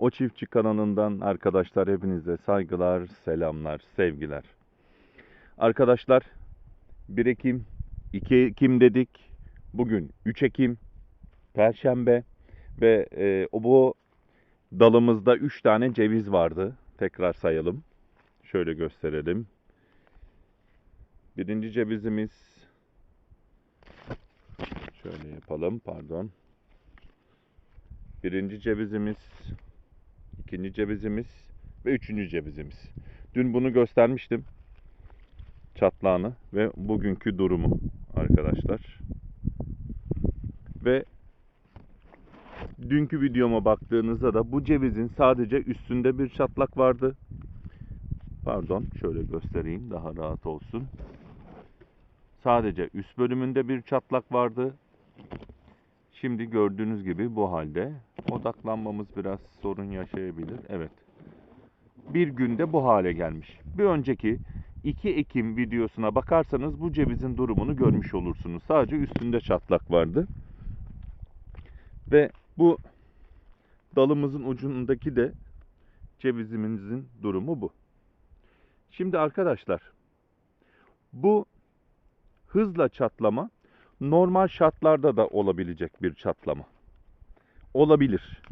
O Çiftçi kanalından arkadaşlar hepinize saygılar, selamlar, sevgiler. Arkadaşlar 1 Ekim, 2 Ekim dedik. Bugün 3 Ekim, Perşembe ve e, o bu dalımızda 3 tane ceviz vardı. Tekrar sayalım. Şöyle gösterelim. Birinci cevizimiz şöyle yapalım pardon. Birinci cevizimiz, ikinci cevizimiz ve üçüncü cevizimiz. Dün bunu göstermiştim. Çatlağını ve bugünkü durumu arkadaşlar. Ve dünkü videoma baktığınızda da bu cevizin sadece üstünde bir çatlak vardı. Pardon şöyle göstereyim daha rahat olsun. Sadece üst bölümünde bir çatlak vardı. Şimdi gördüğünüz gibi bu halde. Odaklanmamız biraz sorun yaşayabilir. Evet. Bir günde bu hale gelmiş. Bir önceki 2 Ekim videosuna bakarsanız bu cevizin durumunu görmüş olursunuz. Sadece üstünde çatlak vardı. Ve bu dalımızın ucundaki de cevizimizin durumu bu. Şimdi arkadaşlar bu hızla çatlama normal şartlarda da olabilecek bir çatlama. Olabilir.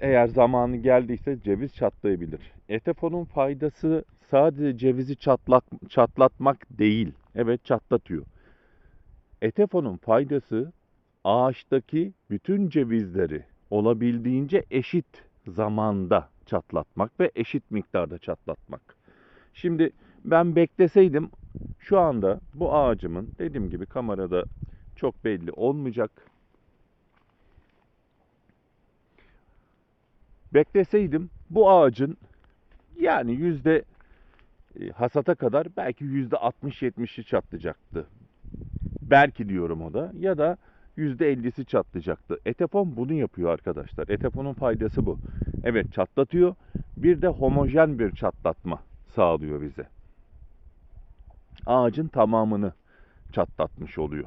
Eğer zamanı geldiyse ceviz çatlayabilir. Etefonun faydası sadece cevizi çatlak, çatlatmak değil. Evet çatlatıyor. Etefonun faydası ağaçtaki bütün cevizleri olabildiğince eşit zamanda çatlatmak ve eşit miktarda çatlatmak. Şimdi ben bekleseydim şu anda bu ağacımın dediğim gibi kamerada çok belli olmayacak. Bekleseydim bu ağacın yani yüzde e, hasata kadar belki yüzde 60-70'i çatlayacaktı. Belki diyorum o da ya da yüzde 50'si çatlayacaktı. Etefon bunu yapıyor arkadaşlar. Etefonun faydası bu. Evet çatlatıyor. Bir de homojen bir çatlatma sağlıyor bize ağacın tamamını çatlatmış oluyor.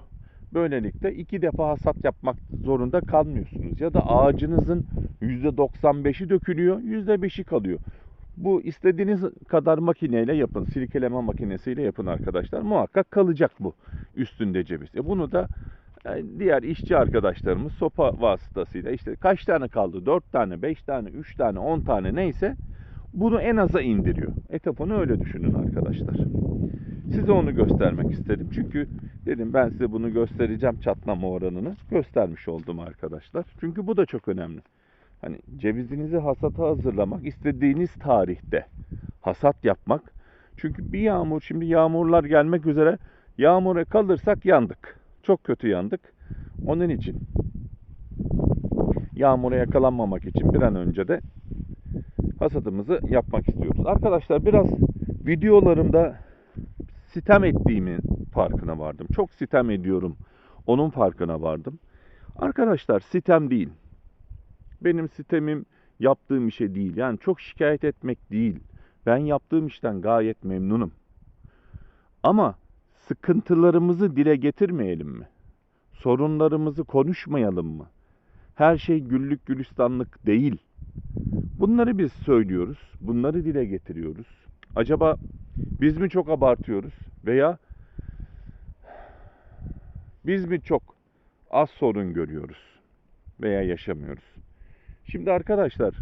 Böylelikle iki defa hasat yapmak zorunda kalmıyorsunuz. Ya da ağacınızın %95'i dökülüyor, %5'i kalıyor. Bu istediğiniz kadar makineyle yapın. Silkeleme makinesiyle yapın arkadaşlar. Muhakkak kalacak bu üstünde ceviz. E bunu da e, diğer işçi arkadaşlarımız sopa vasıtasıyla işte kaç tane kaldı? 4 tane, 5 tane, 3 tane, 10 tane neyse bunu en aza indiriyor. Etapını öyle düşünün arkadaşlar. Size onu göstermek istedim. Çünkü dedim ben size bunu göstereceğim çatlama oranını. Göstermiş oldum arkadaşlar. Çünkü bu da çok önemli. Hani cevizinizi hasata hazırlamak istediğiniz tarihte hasat yapmak. Çünkü bir yağmur şimdi yağmurlar gelmek üzere yağmura kalırsak yandık. Çok kötü yandık. Onun için yağmura yakalanmamak için bir an önce de hasadımızı yapmak istiyoruz. Arkadaşlar biraz videolarımda sitem ettiğimin farkına vardım. Çok sitem ediyorum. Onun farkına vardım. Arkadaşlar sitem değil. Benim sitemim yaptığım işe değil. Yani çok şikayet etmek değil. Ben yaptığım işten gayet memnunum. Ama sıkıntılarımızı dile getirmeyelim mi? Sorunlarımızı konuşmayalım mı? Her şey güllük gülistanlık değil. Bunları biz söylüyoruz. Bunları dile getiriyoruz. Acaba biz mi çok abartıyoruz veya biz mi çok az sorun görüyoruz veya yaşamıyoruz? Şimdi arkadaşlar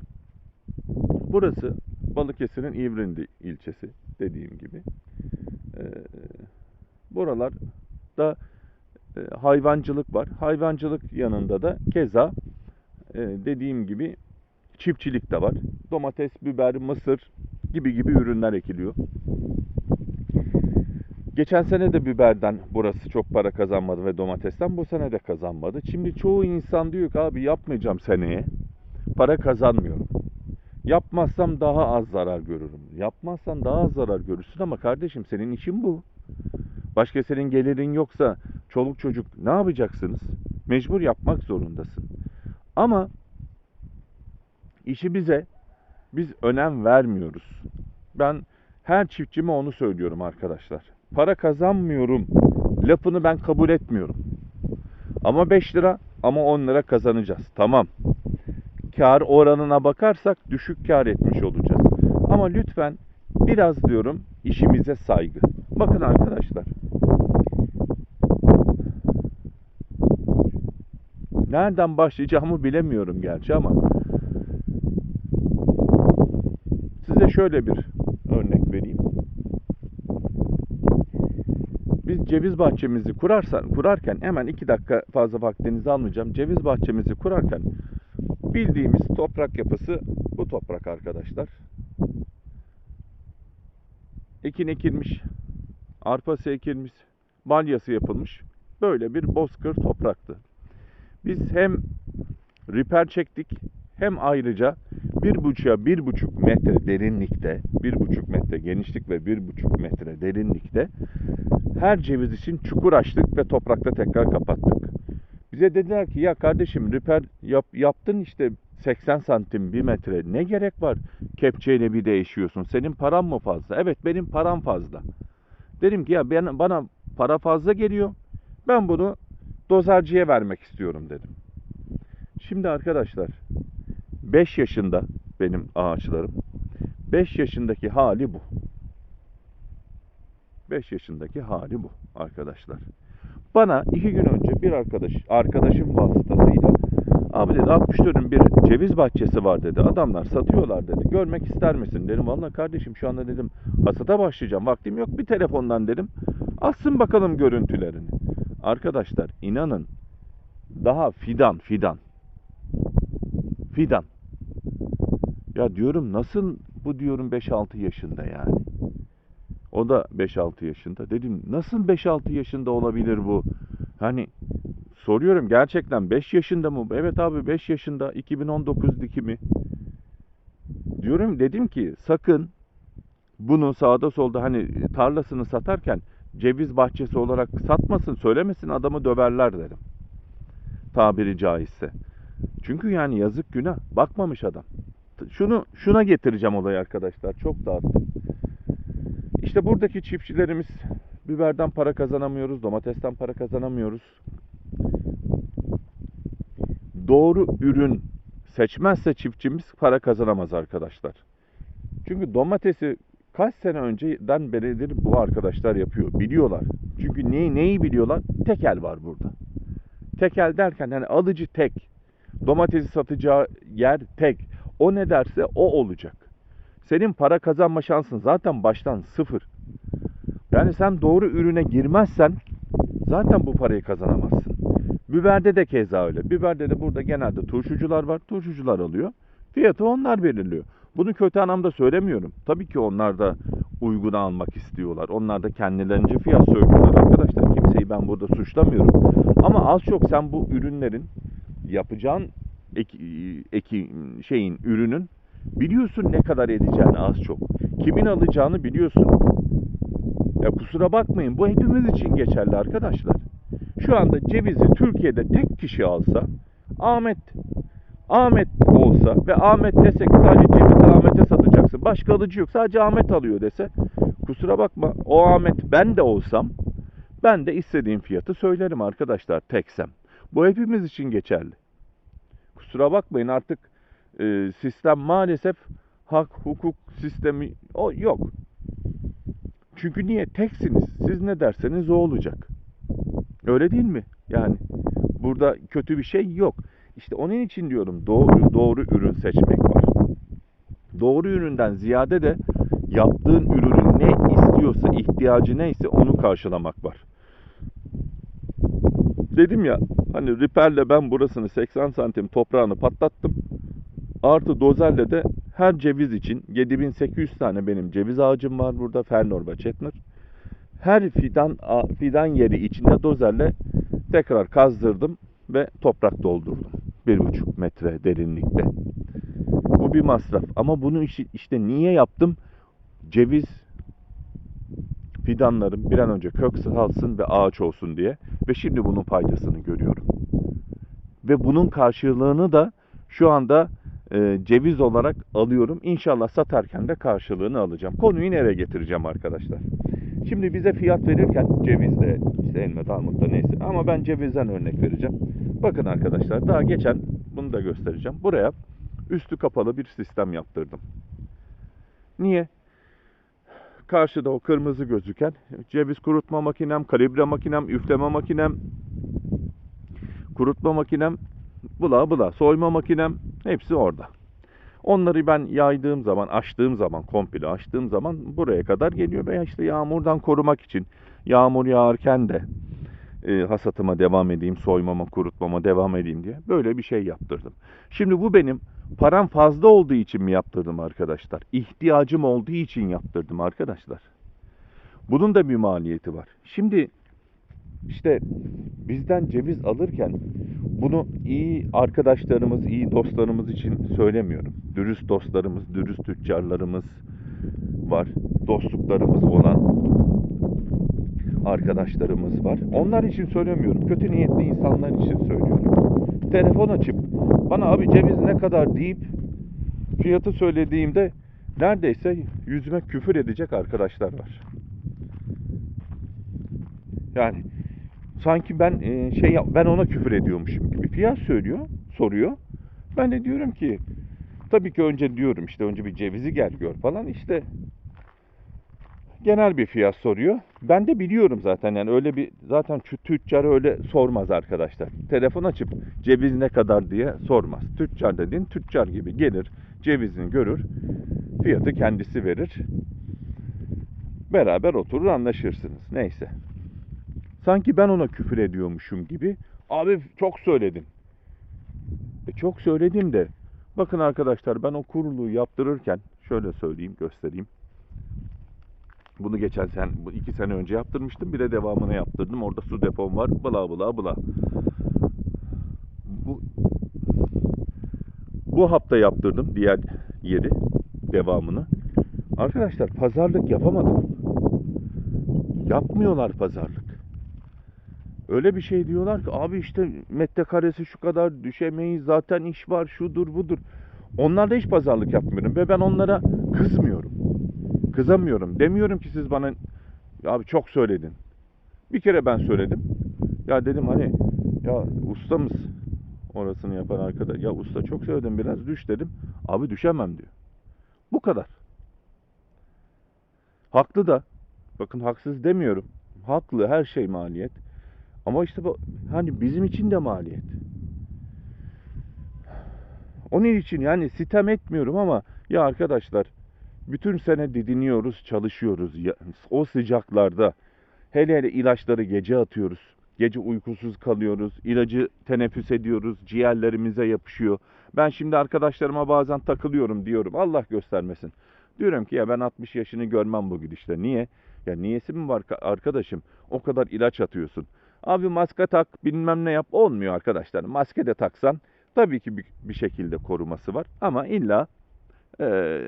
burası Balıkesir'in İvrindi ilçesi dediğim gibi. Ee, buralarda e, hayvancılık var. Hayvancılık yanında da keza e, dediğim gibi çiftçilik de var. Domates, biber, mısır gibi gibi ürünler ekiliyor. Geçen sene de biberden burası çok para kazanmadı ve domatesten bu sene de kazanmadı. Şimdi çoğu insan diyor ki abi yapmayacağım seneye. Para kazanmıyorum. Yapmazsam daha az zarar görürüm. Yapmazsan daha az zarar görürsün ama kardeşim senin işin bu. Başka senin gelirin yoksa çoluk çocuk ne yapacaksınız? Mecbur yapmak zorundasın. Ama işi bize biz önem vermiyoruz. Ben her çiftçime onu söylüyorum arkadaşlar. Para kazanmıyorum lafını ben kabul etmiyorum. Ama 5 lira ama 10 lira kazanacağız. Tamam. kar oranına bakarsak düşük kar etmiş olacağız. Ama lütfen biraz diyorum işimize saygı. Bakın arkadaşlar. Nereden başlayacağımı bilemiyorum gerçi ama size şöyle bir örnek vereyim. Biz ceviz bahçemizi kurarsan, kurarken hemen iki dakika fazla vaktinizi almayacağım. Ceviz bahçemizi kurarken bildiğimiz toprak yapısı bu toprak arkadaşlar. Ekin ekilmiş, arpası ekilmiş, balyası yapılmış. Böyle bir bozkır topraktı. Biz hem riper çektik hem ayrıca bir buçuğa bir buçuk metre derinlikte, bir buçuk metre genişlik ve bir buçuk metre derinlikte her ceviz için çukur açtık ve toprakta tekrar kapattık. Bize dediler ki ya kardeşim riper yap, yaptın işte 80 santim bir metre ne gerek var kepçeyle bir değişiyorsun senin paran mı fazla? Evet benim param fazla. Dedim ki ya ben, bana para fazla geliyor ben bunu dozerciye vermek istiyorum dedim. Şimdi arkadaşlar 5 yaşında benim ağaçlarım. 5 yaşındaki hali bu. 5 yaşındaki hali bu arkadaşlar. Bana iki gün önce bir arkadaş, arkadaşım vasıtasıyla abi dedi 60 dönüm bir ceviz bahçesi var dedi. Adamlar satıyorlar dedi. Görmek ister misin? Dedim vallahi kardeşim şu anda dedim hasata başlayacağım. Vaktim yok bir telefondan dedim. Atsın bakalım görüntülerini. Arkadaşlar inanın daha fidan fidan. Fidan. Ya diyorum nasıl bu diyorum 5-6 yaşında yani. O da 5-6 yaşında. Dedim nasıl 5-6 yaşında olabilir bu? Hani soruyorum gerçekten 5 yaşında mı? Evet abi 5 yaşında 2019 dikimi. Diyorum dedim ki sakın bunu sağda solda hani tarlasını satarken ceviz bahçesi olarak satmasın, söylemesin adamı döverler dedim. Tabiri caizse. Çünkü yani yazık günah. Bakmamış adam. Şunu şuna getireceğim olayı arkadaşlar. Çok dağıttım. İşte buradaki çiftçilerimiz biberden para kazanamıyoruz, domatesten para kazanamıyoruz. Doğru ürün seçmezse çiftçimiz para kazanamaz arkadaşlar. Çünkü domatesi kaç sene önceden beridir bu arkadaşlar yapıyor. Biliyorlar. Çünkü neyi, neyi biliyorlar? Tekel var burada. Tekel derken yani alıcı tek. Domatesi satacağı yer tek. O ne derse o olacak. Senin para kazanma şansın zaten baştan sıfır. Yani sen doğru ürüne girmezsen zaten bu parayı kazanamazsın. Biberde de keza öyle. Biberde de burada genelde turşucular var. Turşucular alıyor. Fiyatı onlar belirliyor. Bunu kötü anlamda söylemiyorum. Tabii ki onlar da uygun almak istiyorlar. Onlar da kendilerince fiyat söylüyorlar arkadaşlar. Kimseyi ben burada suçlamıyorum. Ama az çok sen bu ürünlerin yapacağın eki, eki şeyin ürünün biliyorsun ne kadar edeceğini az çok. Kimin alacağını biliyorsun. Ya kusura bakmayın bu hepimiz için geçerli arkadaşlar. Şu anda cevizi Türkiye'de tek kişi alsa Ahmet Ahmet olsa ve Ahmet dese ki sadece cevizi Ahmet'e satacaksın. Başka alıcı yok. Sadece Ahmet alıyor dese kusura bakma o Ahmet ben de olsam ben de istediğim fiyatı söylerim arkadaşlar teksem. Bu hepimiz için geçerli. Kusura bakmayın artık e, sistem maalesef hak hukuk sistemi o yok. Çünkü niye teksiniz? Siz ne derseniz o olacak. Öyle değil mi? Yani burada kötü bir şey yok. İşte onun için diyorum doğru doğru ürün seçmek var. Doğru üründen ziyade de yaptığın ürünün ne istiyorsa, ihtiyacı neyse onu karşılamak var. Dedim ya hani riperle ben burasını 80 santim toprağını patlattım. Artı dozerle de her ceviz için 7800 tane benim ceviz ağacım var burada Fernor ve Chetner. Her fidan fidan yeri içinde dozerle tekrar kazdırdım ve toprak doldurdum. 1,5 metre derinlikte. Bu bir masraf ama bunu işte niye yaptım? Ceviz fidanlarım bir an önce kök salsın ve ağaç olsun diye ve şimdi bunun faydasını görüyorum. Ve bunun karşılığını da şu anda e, ceviz olarak alıyorum. İnşallah satarken de karşılığını alacağım. Konuyu nereye getireceğim arkadaşlar? Şimdi bize fiyat verirken cevizde, işte elma, armutta neyse ama ben cevizden örnek vereceğim. Bakın arkadaşlar daha geçen bunu da göstereceğim. Buraya üstü kapalı bir sistem yaptırdım. Niye? Karşıda o kırmızı gözüken ceviz kurutma makinem, kalibre makinem, üfleme makinem, kurutma makinem, bula bula, soyma makinem hepsi orada. Onları ben yaydığım zaman, açtığım zaman, komple açtığım zaman buraya kadar geliyor veya işte yağmurdan korumak için yağmur yağarken de e, hasatıma devam edeyim, soymama, kurutmama devam edeyim diye böyle bir şey yaptırdım. Şimdi bu benim param fazla olduğu için mi yaptırdım arkadaşlar? İhtiyacım olduğu için yaptırdım arkadaşlar. Bunun da bir maliyeti var. Şimdi işte bizden ceviz alırken bunu iyi arkadaşlarımız, iyi dostlarımız için söylemiyorum. Dürüst dostlarımız, dürüst tüccarlarımız var. Dostluklarımız olan arkadaşlarımız var. Onlar için söylemiyorum. Kötü niyetli insanlar için söylüyorum. Telefon açıp bana abi ceviz ne kadar deyip fiyatı söylediğimde neredeyse yüzüme küfür edecek arkadaşlar var. Yani sanki ben e, şey ben ona küfür ediyormuşum gibi fiyat söylüyor, soruyor. Ben de diyorum ki tabii ki önce diyorum işte önce bir cevizi gel gör falan işte genel bir fiyat soruyor. Ben de biliyorum zaten yani öyle bir zaten şu tüccar öyle sormaz arkadaşlar. Telefon açıp ceviz ne kadar diye sormaz. Tüccar dediğin tüccar gibi gelir cevizini görür fiyatı kendisi verir. Beraber oturur anlaşırsınız. Neyse. Sanki ben ona küfür ediyormuşum gibi. Abi çok söyledin. E çok söyledim de. Bakın arkadaşlar ben o kuruluğu yaptırırken şöyle söyleyeyim göstereyim. Bunu geçen sen iki sene önce yaptırmıştım. Bir de devamını yaptırdım. Orada su depom var. Bla bla bla. Bu bu hafta yaptırdım diğer yeri devamını. Arkadaşlar pazarlık yapamadım. Yapmıyorlar pazarlık. Öyle bir şey diyorlar ki abi işte metrekaresi şu kadar düşemeyiz zaten iş var şudur budur. Onlarla hiç pazarlık yapmıyorum ve ben onlara kızmıyorum. Kızamıyorum. Demiyorum ki siz bana abi çok söyledin. Bir kere ben söyledim. Ya dedim hani ya ustamız orasını yapan arkadaş. Ya usta çok söyledim biraz düş dedim. Abi düşemem diyor. Bu kadar. Haklı da. Bakın haksız demiyorum. Haklı her şey maliyet. Ama işte bu hani bizim için de maliyet. Onun için yani sitem etmiyorum ama ya arkadaşlar bütün sene didiniyoruz, çalışıyoruz. O sıcaklarda hele hele ilaçları gece atıyoruz. Gece uykusuz kalıyoruz. ilacı teneffüs ediyoruz. Ciğerlerimize yapışıyor. Ben şimdi arkadaşlarıma bazen takılıyorum diyorum. Allah göstermesin. Diyorum ki ya ben 60 yaşını görmem bu gidişle. Niye? Ya niyesi mi var ka- arkadaşım? O kadar ilaç atıyorsun. Abi maske tak bilmem ne yap. Olmuyor arkadaşlar. Maske de taksan tabii ki bir şekilde koruması var. Ama illa eee,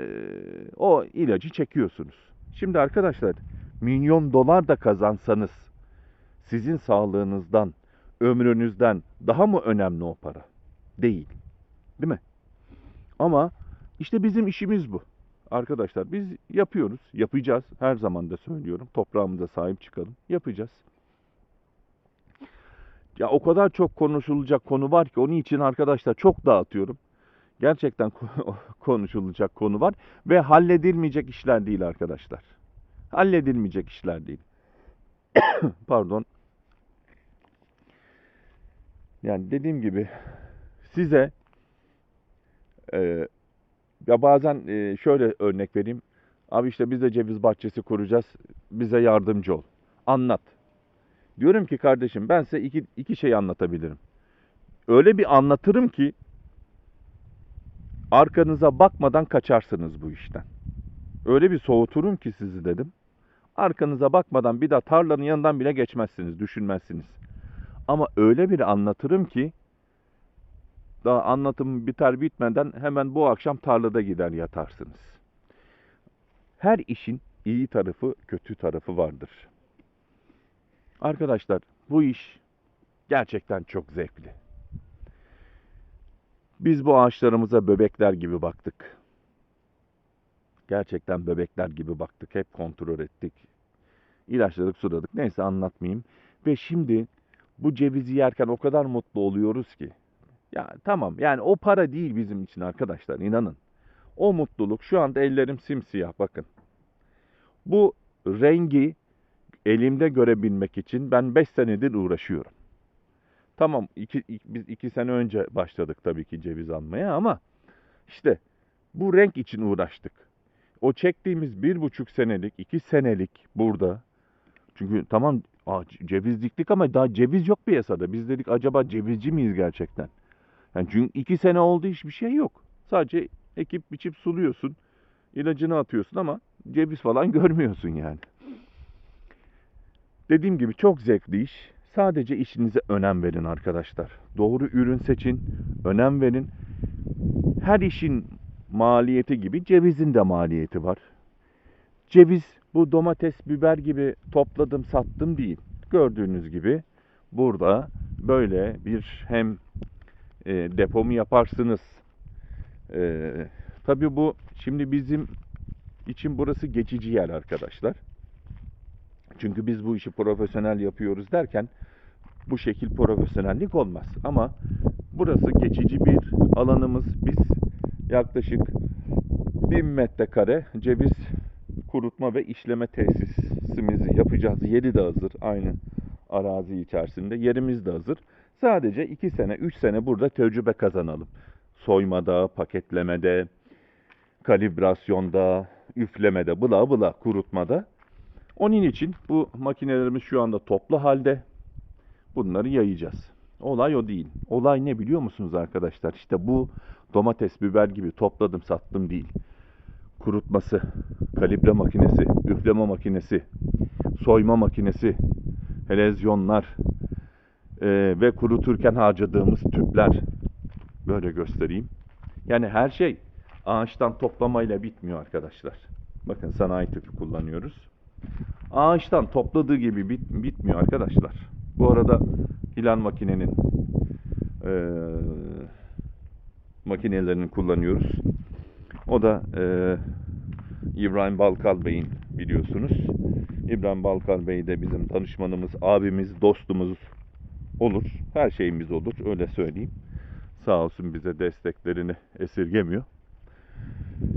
o ilacı çekiyorsunuz. Şimdi arkadaşlar milyon dolar da kazansanız sizin sağlığınızdan, ömrünüzden daha mı önemli o para? Değil. Değil mi? Ama işte bizim işimiz bu. Arkadaşlar biz yapıyoruz, yapacağız. Her zaman da söylüyorum. Toprağımıza sahip çıkalım. Yapacağız. Ya o kadar çok konuşulacak konu var ki onun için arkadaşlar çok dağıtıyorum. Gerçekten ko- konuşulacak konu var ve halledilmeyecek işler değil arkadaşlar. Halledilmeyecek işler değil. Pardon. Yani dediğim gibi size e, ya bazen e, şöyle örnek vereyim. Abi işte biz de ceviz bahçesi kuracağız. Bize yardımcı ol. Anlat. Diyorum ki kardeşim ben size iki, iki şey anlatabilirim. Öyle bir anlatırım ki arkanıza bakmadan kaçarsınız bu işten. Öyle bir soğuturum ki sizi dedim. Arkanıza bakmadan bir daha tarlanın yanından bile geçmezsiniz, düşünmezsiniz. Ama öyle bir anlatırım ki daha anlatım biter bitmeden hemen bu akşam tarlada gider yatarsınız. Her işin iyi tarafı, kötü tarafı vardır. Arkadaşlar bu iş gerçekten çok zevkli. Biz bu ağaçlarımıza bebekler gibi baktık. Gerçekten bebekler gibi baktık. Hep kontrol ettik. İlaçladık, suladık. Neyse anlatmayayım. Ve şimdi bu cevizi yerken o kadar mutlu oluyoruz ki. Ya tamam yani o para değil bizim için arkadaşlar inanın. O mutluluk şu anda ellerim simsiyah bakın. Bu rengi elimde görebilmek için ben 5 senedir uğraşıyorum. Tamam iki, iki- biz 2 sene önce başladık tabii ki ceviz almaya ama işte bu renk için uğraştık. O çektiğimiz bir buçuk senelik, iki senelik burada. Çünkü tamam aa, ceviz diktik ama daha ceviz yok piyasada. Biz dedik acaba cevizci miyiz gerçekten? Yani çünkü iki sene oldu hiçbir şey yok. Sadece ekip biçip suluyorsun. ilacını atıyorsun ama ceviz falan görmüyorsun yani. Dediğim gibi çok zevkli iş. Sadece işinize önem verin arkadaşlar. Doğru ürün seçin, önem verin. Her işin maliyeti gibi cevizin de maliyeti var. Ceviz bu domates, biber gibi topladım, sattım değil. Gördüğünüz gibi burada böyle bir hem e, depomu yaparsınız. E, tabii bu şimdi bizim için burası geçici yer arkadaşlar. Çünkü biz bu işi profesyonel yapıyoruz derken bu şekil profesyonellik olmaz. Ama burası geçici bir alanımız. Biz yaklaşık 1000 metrekare ceviz kurutma ve işleme tesisimizi yapacağız. Yeri de hazır. Aynı arazi içerisinde. Yerimiz de hazır. Sadece 2 sene, 3 sene burada tecrübe kazanalım. Soymada, paketlemede, kalibrasyonda, üflemede, bla bla kurutmada. Onun için bu makinelerimiz şu anda toplu halde. Bunları yayacağız. Olay o değil. Olay ne biliyor musunuz arkadaşlar? İşte bu domates, biber gibi topladım sattım değil. Kurutması, kalibre makinesi, üfleme makinesi, soyma makinesi, helezyonlar eee, ve kuruturken harcadığımız tüpler. Böyle göstereyim. Yani her şey ağaçtan toplamayla bitmiyor arkadaşlar. Bakın sanayi tüpü kullanıyoruz. Ağaçtan topladığı gibi bit- bitmiyor arkadaşlar. Bu arada Hilal makinenin eee makinelerini kullanıyoruz. O da eee, İbrahim Balkal Bey'in biliyorsunuz. İbrahim Balkal Bey de bizim tanışmanımız, abimiz, dostumuz olur. Her şeyimiz olur öyle söyleyeyim. Sağ olsun bize desteklerini esirgemiyor.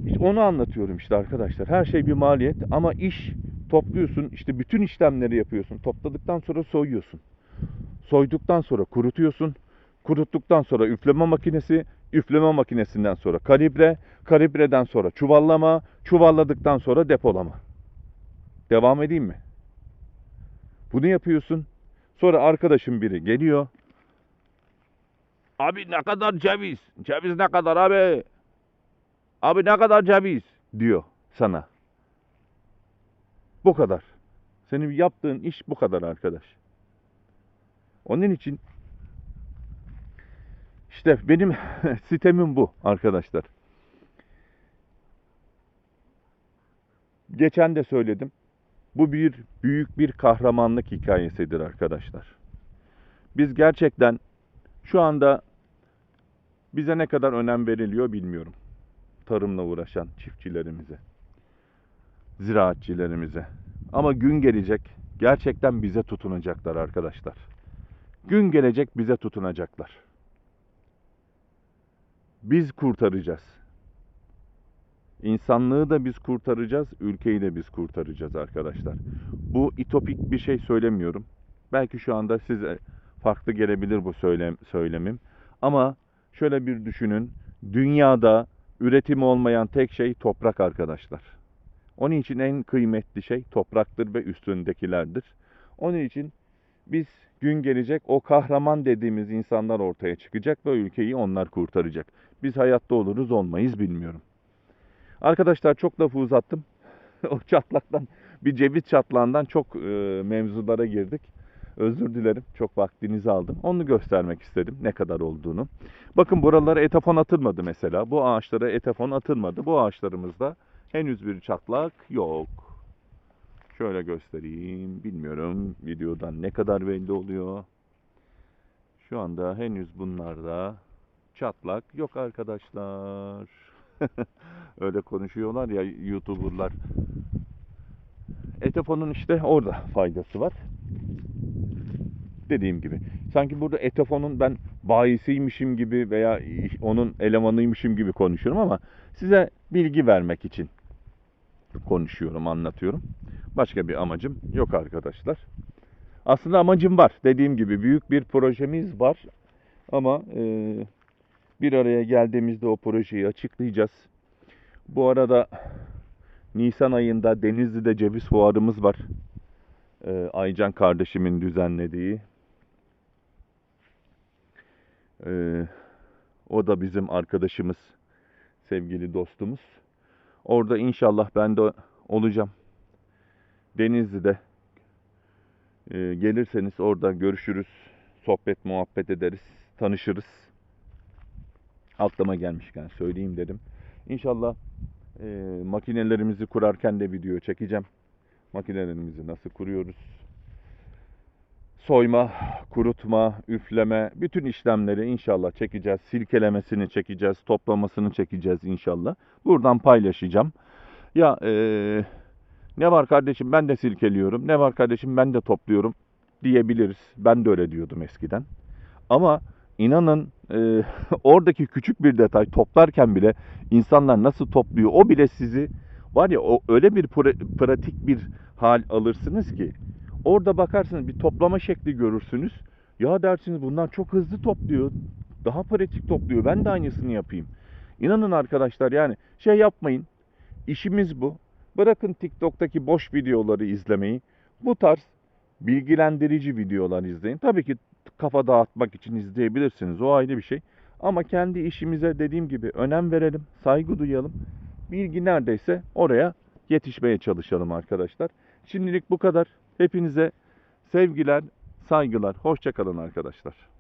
İşte onu anlatıyorum işte arkadaşlar. Her şey bir maliyet ama iş topluyorsun işte bütün işlemleri yapıyorsun. Topladıktan sonra soyuyorsun. Soyduktan sonra kurutuyorsun. Kuruttuktan sonra üfleme makinesi, üfleme makinesinden sonra kalibre, kalibreden sonra çuvallama, çuvalladıktan sonra depolama. Devam edeyim mi? Bunu yapıyorsun. Sonra arkadaşım biri geliyor. Abi ne kadar ceviz? Ceviz ne kadar abi? Abi ne kadar ceviz? diyor sana. Bu kadar. Senin yaptığın iş bu kadar arkadaş. Onun için işte benim sitemim bu arkadaşlar. Geçen de söyledim. Bu bir büyük bir kahramanlık hikayesidir arkadaşlar. Biz gerçekten şu anda bize ne kadar önem veriliyor bilmiyorum. Tarımla uğraşan çiftçilerimize, ziraatçilerimize. Ama gün gelecek gerçekten bize tutunacaklar arkadaşlar. Gün gelecek bize tutunacaklar. Biz kurtaracağız. İnsanlığı da biz kurtaracağız, ülkeyi de biz kurtaracağız arkadaşlar. Bu itopik bir şey söylemiyorum. Belki şu anda size farklı gelebilir bu söylem, söylemim. Ama şöyle bir düşünün. Dünyada üretim olmayan tek şey toprak arkadaşlar. Onun için en kıymetli şey topraktır ve üstündekilerdir. Onun için biz gün gelecek o kahraman dediğimiz insanlar ortaya çıkacak ve ülkeyi onlar kurtaracak. Biz hayatta oluruz olmayız bilmiyorum. Arkadaşlar çok lafı uzattım. o çatlaktan bir ceviz çatlağından çok e, mevzulara girdik. Özür dilerim. Çok vaktinizi aldım. Onu göstermek istedim ne kadar olduğunu. Bakın buralara etafon atılmadı mesela. Bu ağaçlara etafon atılmadı. Bu ağaçlarımızda henüz bir çatlak yok. Şöyle göstereyim. Bilmiyorum videodan ne kadar belli oluyor. Şu anda henüz bunlarda çatlak yok arkadaşlar. Öyle konuşuyorlar ya YouTuber'lar. Etefonun işte orada faydası var. Dediğim gibi. Sanki burada Etefon'un ben bayisiymişim gibi veya onun elemanıymışım gibi konuşuyorum ama size bilgi vermek için konuşuyorum, anlatıyorum. Başka bir amacım yok arkadaşlar. Aslında amacım var. Dediğim gibi büyük bir projemiz var. Ama e, bir araya geldiğimizde o projeyi açıklayacağız. Bu arada Nisan ayında Denizli'de ceviz fuarımız var. E, Aycan kardeşimin düzenlediği. E, o da bizim arkadaşımız, sevgili dostumuz. Orada inşallah ben de olacağım. Denizli'de e, gelirseniz orada görüşürüz, sohbet muhabbet ederiz, tanışırız. Aklıma gelmişken söyleyeyim dedim. İnşallah e, makinelerimizi kurarken de video çekeceğim. Makinelerimizi nasıl kuruyoruz? Soyma, kurutma, üfleme, bütün işlemleri inşallah çekeceğiz. Silkelemesini çekeceğiz, toplamasını çekeceğiz inşallah. Buradan paylaşacağım. Ya e, ne var kardeşim ben de silkeliyorum, ne var kardeşim ben de topluyorum diyebiliriz. Ben de öyle diyordum eskiden. Ama inanın e, oradaki küçük bir detay toplarken bile insanlar nasıl topluyor o bile sizi var ya o öyle bir pra- pratik bir hal alırsınız ki orada bakarsınız bir toplama şekli görürsünüz. Ya dersiniz bunlar çok hızlı topluyor. Daha pratik topluyor. Ben de aynısını yapayım. İnanın arkadaşlar yani şey yapmayın. İşimiz bu. Bırakın TikTok'taki boş videoları izlemeyi. Bu tarz bilgilendirici videolar izleyin. Tabii ki kafa dağıtmak için izleyebilirsiniz. O ayrı bir şey. Ama kendi işimize dediğim gibi önem verelim, saygı duyalım. Bilgi neredeyse oraya yetişmeye çalışalım arkadaşlar. Şimdilik bu kadar. Hepinize sevgiler, saygılar. Hoşçakalın arkadaşlar.